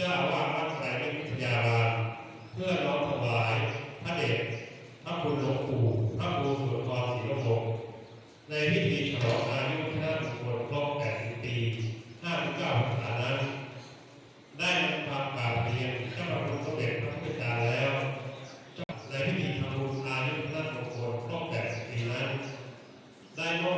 เจ้าวาดวัดไตรวิทยาลามเพื่อน้อมถวายพระเดชพระคุณหลวงปู่พระครูสุนทรศรีรพงศ์ในพิธีฉลองอายุพระมงคลครบ80ปี59พรรษานั้น ได้นำความกราบเรียนเจ้าพระสมเด็จพระพุทธเจ้าแล้วในพิธีทำบุญอายุพระมงคลครบ80ปีนั้น ได้มอบ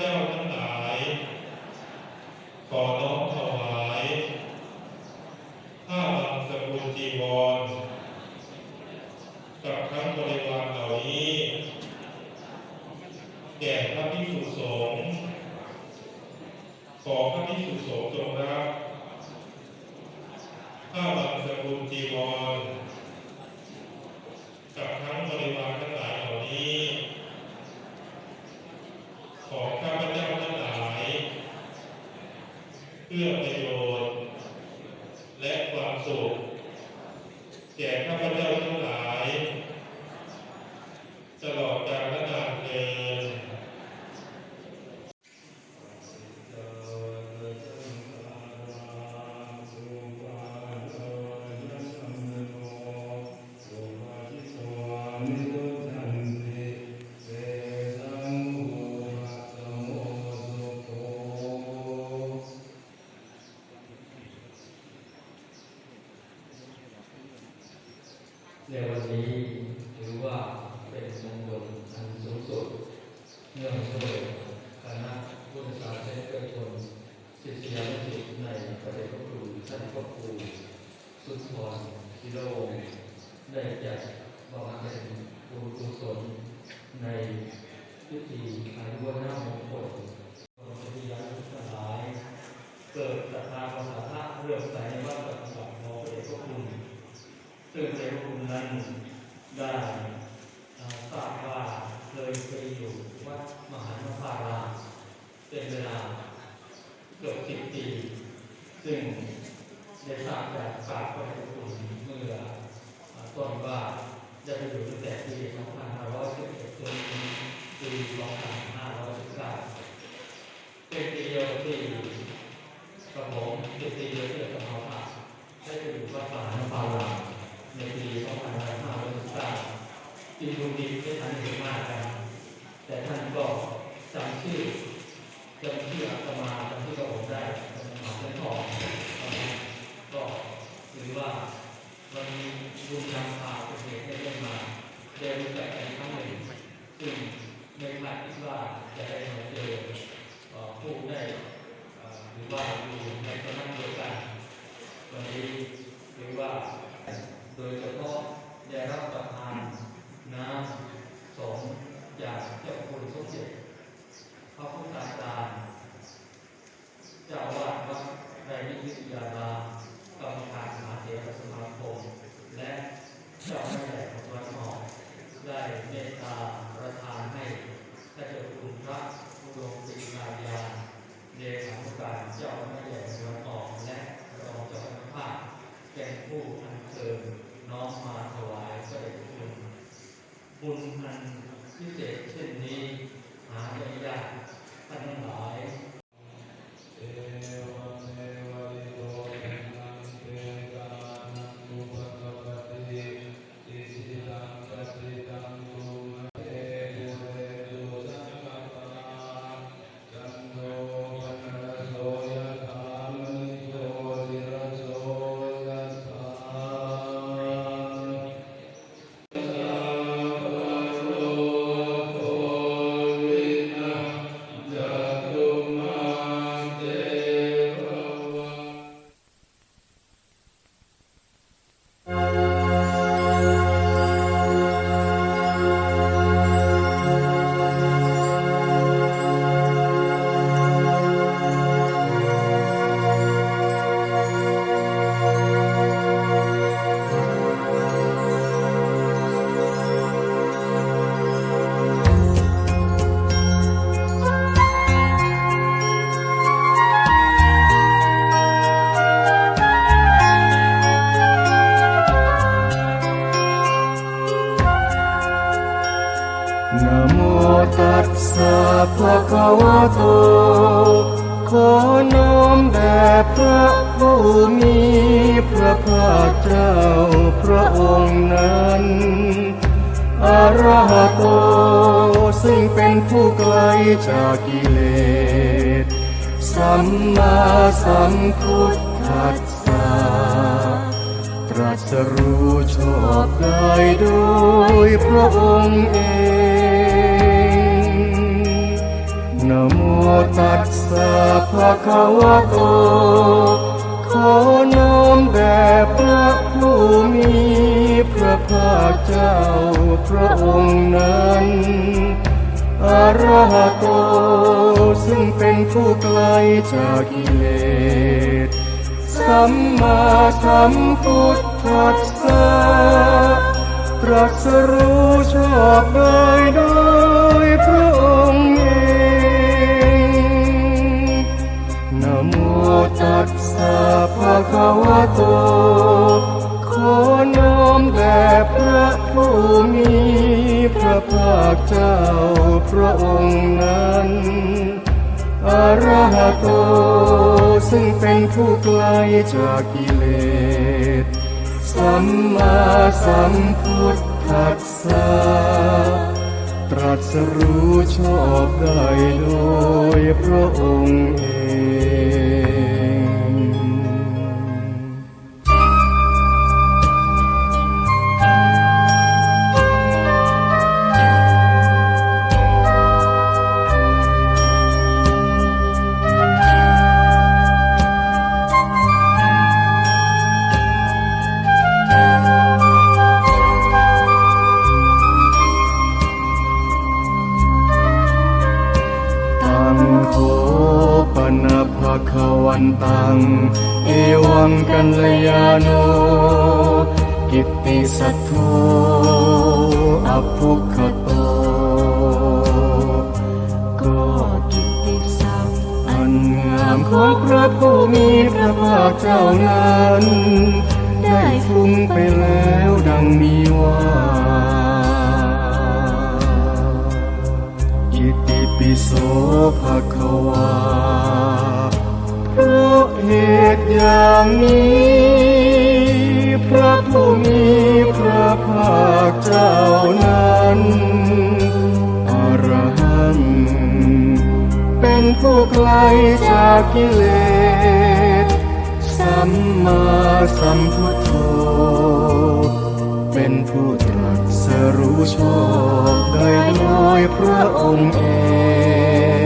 ซึ่งเจ้าคุณนั้นได้อ่าทราบว่าเคยไปอยู่วัดมหานพารามเป็นเวลาเกือบสิบปี ซึ่งได้ทราบจากปากของเจ้าคุณเมื่อต้นว่าได้ไปอยู่ตั้งแต่ปี2511จนถึงปี2519เป็นปีเดียวที่กระผมเป็นปีเดียวที่กระผมได้ไปอยู่วัดมหานพาราม ในปี ที่ดูดีได้ทันเห็นมากัน แต่ท่านก็จำชื่อจำชื่ออาตมาจำชื่อกระผมได้อาตมาเป็นทองก็ถือว่ามันมีบุญนำพาเป็นเหตุให้ได้มาได้รู้จักกันครั้งหนึ่งซึ่งไม่คาดคิดว่าจะได้มาเจอผู้ได้หรือว่าอยู่ในตำแหน่งเดียวกันวันนี้ถือว่าโดยเฉพาะได้รับประทาน น้ำสงฆ์จากเจ้าคุณสมเด็จพระพุทธาจารย์เจ้าวาสวัดไตรมิวิทยารามกรรมการมหาเถรสมาคมและเจ้าแม่ใหญ่ของวัดหมอกได้เมตตาประทานให้ท่านเจ้าคุณพระอุดมศิลายาเลขานุการเจ้าแม่ใหญ่ของวัดหมอและรองเจ้าคณะภาคเป็นผู้อัญเชิญน้อมมาถวายพระเดชคุณ บุญอันพิเศษเช่นนี้ นะโมตัสสะภะคะวะโต ขอน้อมแด่พระผู้มีพระภาคเจ้าพระองค์นั้นอะระหะโต ซึ่งเป็นผู้ไกลจากกิเลส สัมมาสัมพุทธัสสะตรัสรู้ชอบได้โดยพระองค์เอง นะโมตัสสะภะคะวะโต ขอน้อมแด่พระผู้มีพระภาคเจ้าพระองค์นั้นอะรหะโตซึ่งเป็นผู้ไกลจากกิเลส สัมมาสัมพุทธัสสะตรัสรู้ชอบได้โดยพระ ภะคะวะโต ขอน้อมแด่พระผู้มีพระภาคเจ้าพระองค์นั้นอรหะโต ซึ่งเป็นผู้ไกลจากกิเลส สัมมาสัมพุทธัสสะตรัสรู้ชอบได้โดยพระองค์เอง นะภะคะวันตัง เอวังกัลยาโน กิตติสัทโธอภุคโต ก็กิตติศัพอันงามของพระผู้มีพระภาคเจ้านั้น ได้ฟุ้งไปแล้วดังมีว่า อย่างนี้ พระผู้มีพระภาคเจ้านั้นอรหังเป็นผู้ไกลจากกิเลส สัมมาสัมพุทโธ เป็นผู้ตรัสรู้ชอบได้โดยพระองค์เอ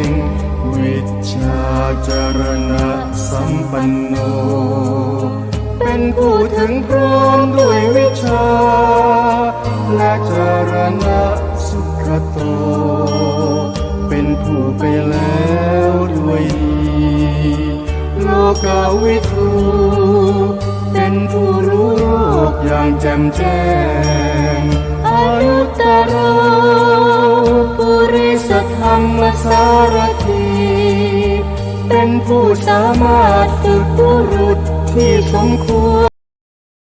งวิชาจารณะสัมปันโน ผู้ถึงพร้อมด้วยวิชา และจารณะสุขโต เป็นผู้ไปแล้วด้วยดีโลกาวิทูเมแจ้งอนุตตรโรปุริสธรรมสารถีเป็นผู้สามารถฝึกบุรุ ษที่สมควร